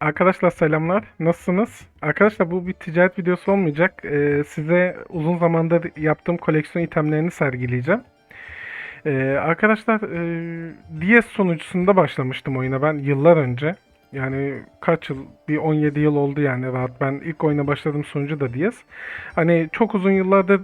Arkadaşlar selamlar. Nasılsınız? Arkadaşlar bu bir ticaret videosu olmayacak. Ee, size uzun zamandır yaptığım koleksiyon itemlerini sergileyeceğim. Ee, arkadaşlar e, DS sunucusunda başlamıştım oyuna ben yıllar önce. Yani kaç yıl? Bir 17 yıl oldu yani rahat. Ben ilk oyuna başladığım sunucu da DS. Hani çok uzun yıllardır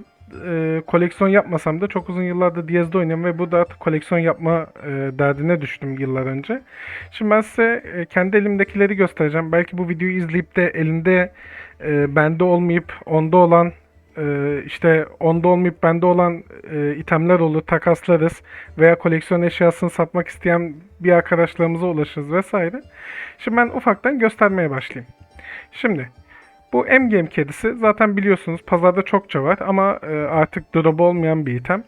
e, koleksiyon yapmasam da çok uzun yıllardır DS'de oynuyorum ve burada artık koleksiyon yapma e, derdine düştüm yıllar önce. Şimdi ben size e, kendi elimdekileri göstereceğim. Belki bu videoyu izleyip de elinde e, bende olmayıp onda olan e, işte onda olmayıp bende olan e, itemler olur takaslarız veya koleksiyon eşyasını satmak isteyen bir arkadaşlarımıza ulaşırız vesaire. Şimdi ben ufaktan göstermeye başlayayım. Şimdi bu M-Game kedisi zaten biliyorsunuz pazarda çokça var ama e, artık drop olmayan bir item.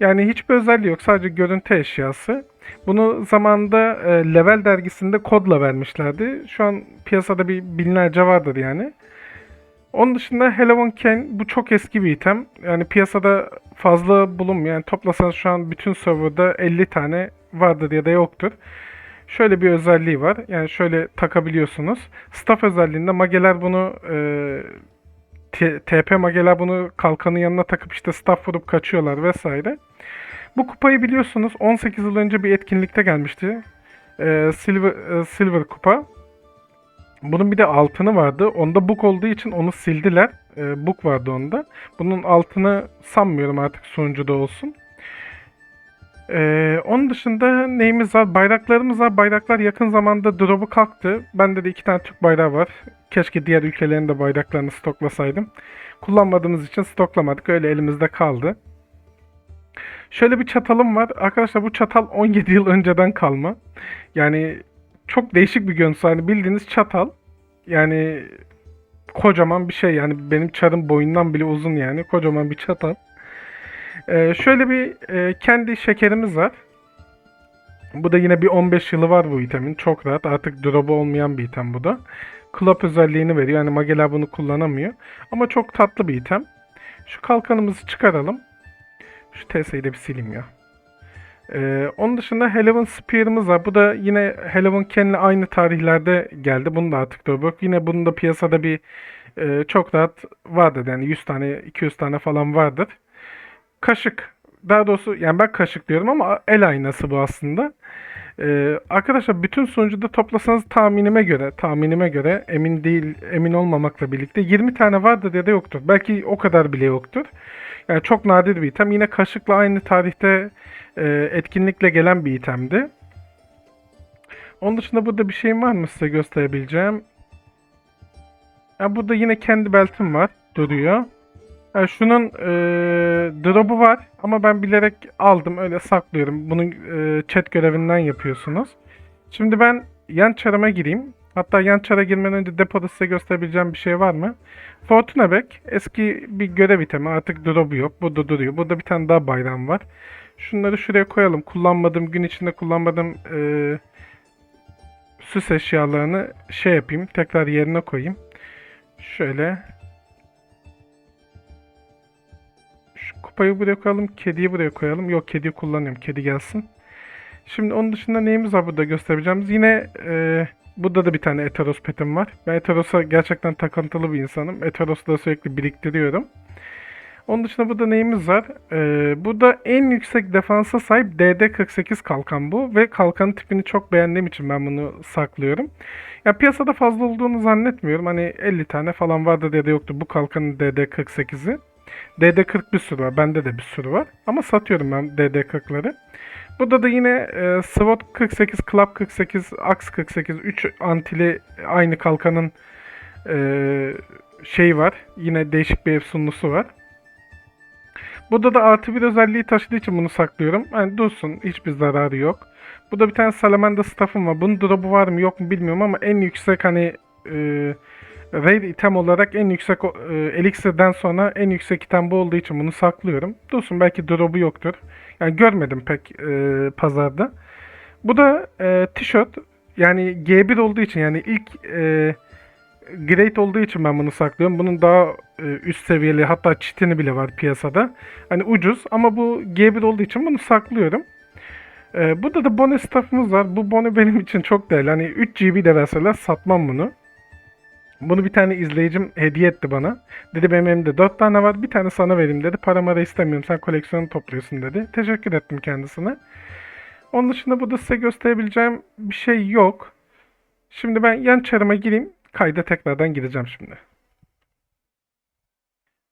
Yani hiçbir özelliği yok sadece görüntü eşyası. Bunu zamanında e, Level dergisinde kodla vermişlerdi. Şu an piyasada bir binlerce vardır yani. Onun dışında Hello One Ken bu çok eski bir item. Yani piyasada fazla bulunmuyor. Yani toplasanız şu an bütün serverda 50 tane vardır ya da yoktur. Şöyle bir özelliği var. Yani şöyle takabiliyorsunuz. Staff özelliğinde mageler bunu e, TP mageler bunu kalkanın yanına takıp işte staff vurup kaçıyorlar vesaire. Bu kupayı biliyorsunuz 18 yıl önce bir etkinlikte gelmişti. E, Silver, e, Silver kupa. Bunun bir de altını vardı. Onda book olduğu için onu sildiler. E, book vardı onda. Bunun altını sanmıyorum artık sunucuda olsun. Ee, onun dışında neyimiz var? Bayraklarımız var. Bayraklar yakın zamanda drop'u kalktı. Bende de iki tane Türk bayrağı var. Keşke diğer ülkelerin de bayraklarını stoklasaydım. Kullanmadığımız için stoklamadık. Öyle elimizde kaldı. Şöyle bir çatalım var. Arkadaşlar bu çatal 17 yıl önceden kalma. Yani çok değişik bir görüntüsü. Hani bildiğiniz çatal. Yani kocaman bir şey. Yani benim çarım boyundan bile uzun yani. Kocaman bir çatal. Ee, şöyle bir e, kendi şekerimiz var. Bu da yine bir 15 yılı var bu itemin. Çok rahat. Artık drop'u olmayan bir item bu da. Club özelliğini veriyor. Yani mageler bunu kullanamıyor. Ama çok tatlı bir item. Şu kalkanımızı çıkaralım. Şu TS'yi de bir sileyim ya. Ee, onun dışında Hellhaven Spear'ımız var. Bu da yine Hellhaven Ken'le aynı tarihlerde geldi. Bunu da artık drop yok. Yine bunun da piyasada bir e, çok rahat vardır. Yani 100 tane 200 tane falan vardır kaşık. Daha doğrusu yani ben kaşık diyorum ama el aynası bu aslında. Ee, arkadaşlar bütün sonucu da toplasanız tahminime göre, tahminime göre emin değil, emin olmamakla birlikte 20 tane vardır ya da yoktur. Belki o kadar bile yoktur. Yani çok nadir bir item. Yine kaşıkla aynı tarihte e, etkinlikle gelen bir itemdi. Onun dışında burada bir şeyim var mı size gösterebileceğim? Ya burada yine kendi beltim var. Duruyor. Yani şunun e, drop'u var ama ben bilerek aldım öyle saklıyorum. Bunun e, chat görevinden yapıyorsunuz. Şimdi ben yan çarıma gireyim. Hatta yan çara girmeden önce depoda size gösterebileceğim bir şey var mı? Fortuna Back eski bir görev itemi artık drop'u yok. Burada duruyor. Burada bir tane daha bayram var. Şunları şuraya koyalım. Kullanmadığım gün içinde kullanmadığım e, süs eşyalarını şey yapayım. Tekrar yerine koyayım. Şöyle kupayı buraya koyalım. Kediyi buraya koyalım. Yok kediyi kullanıyorum. Kedi gelsin. Şimdi onun dışında neyimiz var burada göstereceğimiz? Yine e, burada da bir tane Eteros petim var. Ben Eteros'a gerçekten takıntılı bir insanım. Eteros'u da sürekli biriktiriyorum. Onun dışında burada neyimiz var? Ee, burada en yüksek defansa sahip DD48 kalkan bu. Ve kalkanın tipini çok beğendiğim için ben bunu saklıyorum. Ya piyasada fazla olduğunu zannetmiyorum. Hani 50 tane falan vardı ya da yoktu bu kalkanın DD48'i. DD40 bir sürü var. Bende de bir sürü var. Ama satıyorum ben DD40'ları. Burada da yine e, SWOT 48, Club 48, Axe 48, 3 antili aynı kalkanın e, şey var. Yine değişik bir efsunlusu var. Burada da artı bir özelliği taşıdığı için bunu saklıyorum. Yani dursun. Hiçbir zararı yok. Burada bir tane Salamander staff'ım var. Bunun drop'u var mı yok mu bilmiyorum ama en yüksek hani e, raid item olarak en yüksek e, elixir'den sonra en yüksek item bu olduğu için bunu saklıyorum. Dursun belki drop'u yoktur. Yani görmedim pek e, pazarda. Bu da e, tişört. Yani G1 olduğu için yani ilk e, grade olduğu için ben bunu saklıyorum. Bunun daha e, üst seviyeli hatta çitini bile var piyasada. Hani ucuz ama bu G1 olduğu için bunu saklıyorum. Ee, burada da bone staff'ımız var. Bu bone benim için çok değerli. Hani 3 GB de verseler satmam bunu. Bunu bir tane izleyicim hediye etti bana. Dedi benim elimde 4 tane var. Bir tane sana vereyim dedi. Paramı da istemiyorum. Sen koleksiyonu topluyorsun dedi. Teşekkür ettim kendisine. Onun dışında burada size gösterebileceğim bir şey yok. Şimdi ben yan çarıma gireyim. Kayda tekrardan gideceğim şimdi.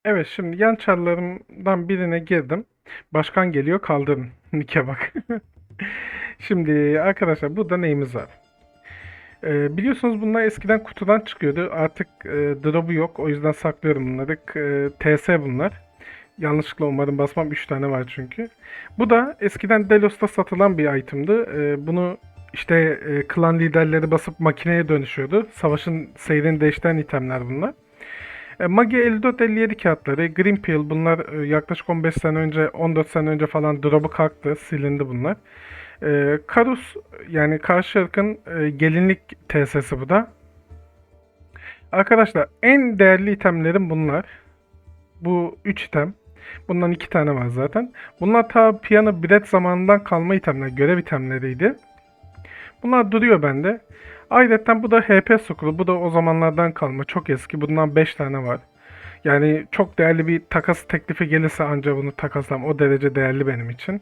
Evet şimdi yan çarlarımdan birine girdim. Başkan geliyor kaldırın. Nike bak. Şimdi arkadaşlar burada neyimiz var? Ee, biliyorsunuz bunlar eskiden kutudan çıkıyordu. Artık e, drop'u yok. O yüzden saklıyorum bunları. E, TS bunlar. Yanlışlıkla umarım basmam. 3 tane var çünkü. Bu da eskiden Delos'ta satılan bir item'dı. Ee, bunu işte e, klan liderleri basıp makineye dönüşüyordu. Savaşın seyrini değiştiren itemler bunlar. E, Magi 54-57 kağıtları, Green Peel bunlar e, yaklaşık 15 sene önce, 14 sene önce falan drop'u kalktı, silindi bunlar. E, Karus yani karşı ırkın e, gelinlik TS'si bu da. Arkadaşlar en değerli itemlerim bunlar. Bu 3 item. Bundan 2 tane var zaten. Bunlar ta piyano bilet zamanından kalma itemler, görev itemleriydi. Bunlar duruyor bende. Ayrıca bu da HP Scroll. Bu da o zamanlardan kalma. Çok eski. Bundan 5 tane var. Yani çok değerli bir takas teklifi gelirse ancak bunu takaslam. O derece değerli benim için.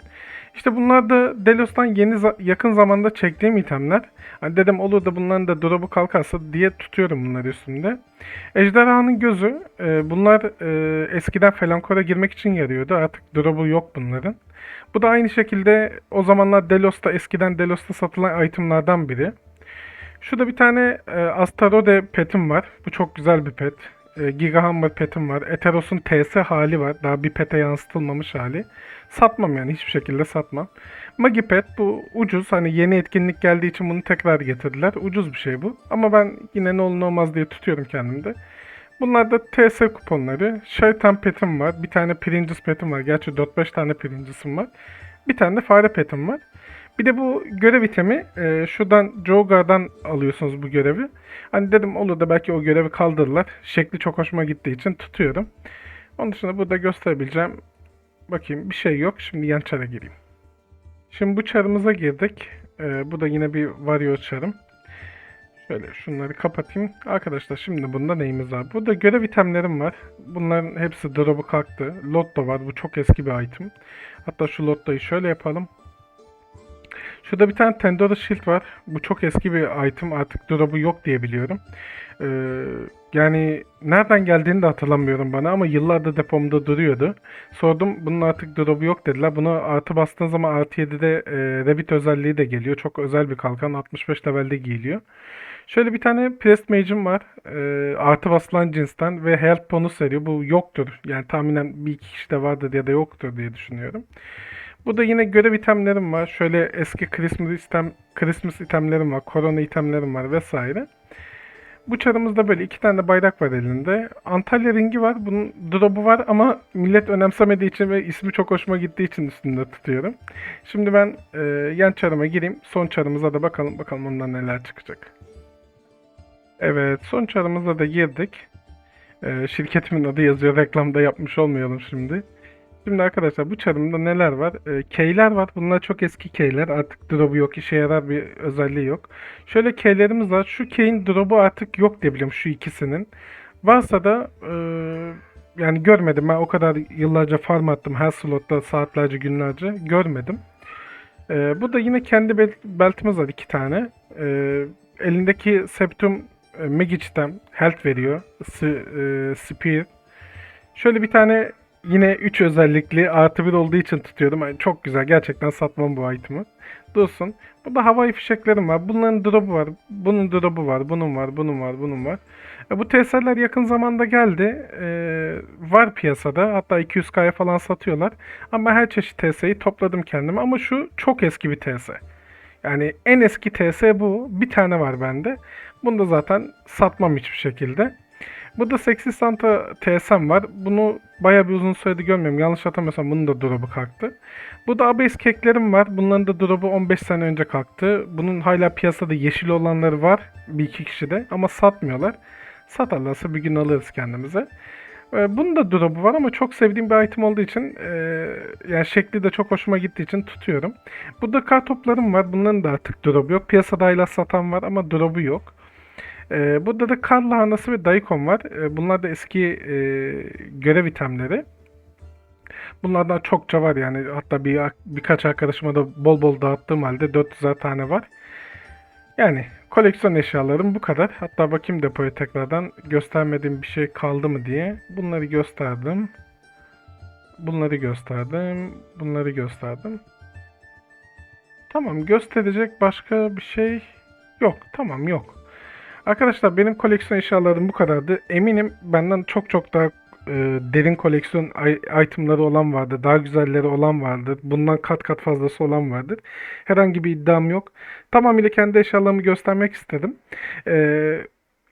İşte bunlar da Delos'tan yeni yakın zamanda çektiğim itemler. Hani dedim olur da bunların da drop'u kalkarsa diye tutuyorum bunları üstümde. Ejderhanın gözü. e, bunlar e, eskiden Felankor'a girmek için yarıyordu. Artık drop'u yok bunların. Bu da aynı şekilde o zamanlar Delos'ta eskiden Delos'ta satılan itemlardan biri. Şurada bir tane e, Astarode petim var. Bu çok güzel bir pet. E, Giga Hammer petim var. Eteros'un TS hali var. Daha bir pete yansıtılmamış hali. Satmam yani hiçbir şekilde satmam. Magi pet bu ucuz. Hani yeni etkinlik geldiği için bunu tekrar getirdiler. Ucuz bir şey bu. Ama ben yine ne olur ne olmaz diye tutuyorum kendimde. Bunlar da TS kuponları. Şeytan petim var. Bir tane Pringles petim var. Gerçi 4-5 tane Pringles'ım var. Bir tane de fare petim var. Bir de bu görev itemi e, şuradan Jogar'dan alıyorsunuz bu görevi. Hani dedim olur da belki o görevi kaldırırlar. Şekli çok hoşuma gittiği için tutuyorum. Onun dışında burada gösterebileceğim bakayım bir şey yok. Şimdi yan çara gireyim. Şimdi bu çarımıza girdik. E, bu da yine bir varıyor çarım. Şöyle şunları kapatayım. Arkadaşlar şimdi bunda neyimiz var? Burada görev itemlerim var. Bunların hepsi drop'u kalktı. Lotto var. Bu çok eski bir item. Hatta şu Lotto'yu şöyle yapalım. Şurada bir tane Tendora Shield var. Bu çok eski bir item. Artık drop'u yok diye biliyorum. Ee, yani nereden geldiğini de hatırlamıyorum bana ama yıllardır depomda duruyordu. Sordum bunun artık drop'u yok dediler. Buna artı bastığın zaman artı 7'de e, Rabbit özelliği de geliyor. Çok özel bir kalkan. 65 levelde giyiliyor. Şöyle bir tane Prest Mage'im var. Ee, artı basılan cinsten ve Health bonus veriyor. Bu yoktur. Yani tahminen bir iki kişi de vardır ya da yoktur diye düşünüyorum. Bu da yine görev itemlerim var. Şöyle eski Christmas item, Christmas itemlerim var. Korona itemlerim var vesaire. Bu çarımızda böyle iki tane bayrak var elinde. Antalya ringi var. Bunun drop'u var ama millet önemsemediği için ve ismi çok hoşuma gittiği için üstünde tutuyorum. Şimdi ben e, yan çarıma gireyim. Son çarımıza da bakalım. Bakalım ondan neler çıkacak. Evet, son çarımıza da girdik. E, şirketimin adı yazıyor. Reklamda yapmış olmayalım şimdi. Şimdi arkadaşlar bu çarımda neler var? E, keyler var. Bunlar çok eski keyler. Artık drop'u yok. işe yarar bir özelliği yok. Şöyle keylerimiz var. Şu keyin drop'u artık yok diye biliyorum şu ikisinin. Varsa da e, yani görmedim. Ben o kadar yıllarca farm attım. Her slotta saatlerce günlerce görmedim. E, bu da yine kendi bel- beltimiz var iki tane. E, elindeki Septum e, Magic'ten health veriyor. S- e, Spear. Şöyle bir tane Yine 3 özellikli artı 1 olduğu için tutuyorum. Yani çok güzel. Gerçekten satmam bu item'ı. Dursun. Burada havai fişeklerim var. Bunların drop'u var. Bunun drop'u var. Bunun var. Bunun var. Bunun var. E, bu TS'ler yakın zamanda geldi. E, var piyasada. Hatta 200k'ya falan satıyorlar. Ama her çeşit TS'yi topladım kendime. Ama şu çok eski bir TS. Yani en eski TS bu. Bir tane var bende. Bunu da zaten satmam hiçbir şekilde. Burada Sexy Santa TSM var. Bunu bayağı bir uzun süredir görmüyorum. Yanlış hatırlamıyorsam bunun da drop'u kalktı. Bu da Abase keklerim var. Bunların da drop'u 15 sene önce kalktı. Bunun hala piyasada yeşil olanları var. Bir iki kişi de ama satmıyorlar. Satarlarsa bir gün alırız kendimize. E, bunun da drop'u var ama çok sevdiğim bir item olduğu için e, yani şekli de çok hoşuma gittiği için tutuyorum. Burada kar toplarım var. Bunların da artık drop'u yok. Piyasada hala satan var ama drop'u yok. E, burada da kar lahanası ve daikon var. E, bunlar da eski e, görev itemleri. Bunlardan çokça var yani. Hatta bir birkaç arkadaşıma da bol bol dağıttığım halde 400 tane var. Yani koleksiyon eşyalarım bu kadar. Hatta bakayım depoya tekrardan göstermediğim bir şey kaldı mı diye. Bunları gösterdim. Bunları gösterdim. Bunları gösterdim. Tamam gösterecek başka bir şey yok. Tamam yok. Arkadaşlar benim koleksiyon eşyalarım bu kadardı. Eminim benden çok çok daha e, derin koleksiyon itemları olan vardır. Daha güzelleri olan vardır. Bundan kat kat fazlası olan vardır. Herhangi bir iddiam yok. Tamamıyla kendi eşyalarımı göstermek istedim. E,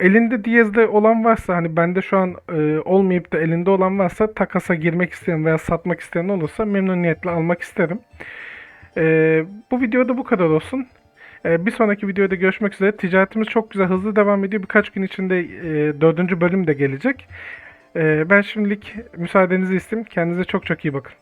elinde Diyez'de olan varsa hani bende şu an e, olmayıp da elinde olan varsa takasa girmek isteyen veya satmak isteyen olursa memnuniyetle almak isterim. E, bu videoda bu kadar olsun. E, bir sonraki videoda görüşmek üzere. Ticaretimiz çok güzel, hızlı devam ediyor. Birkaç gün içinde e, dördüncü bölüm de gelecek. Ee, ben şimdilik müsaadenizi isteyeyim. Kendinize çok çok iyi bakın.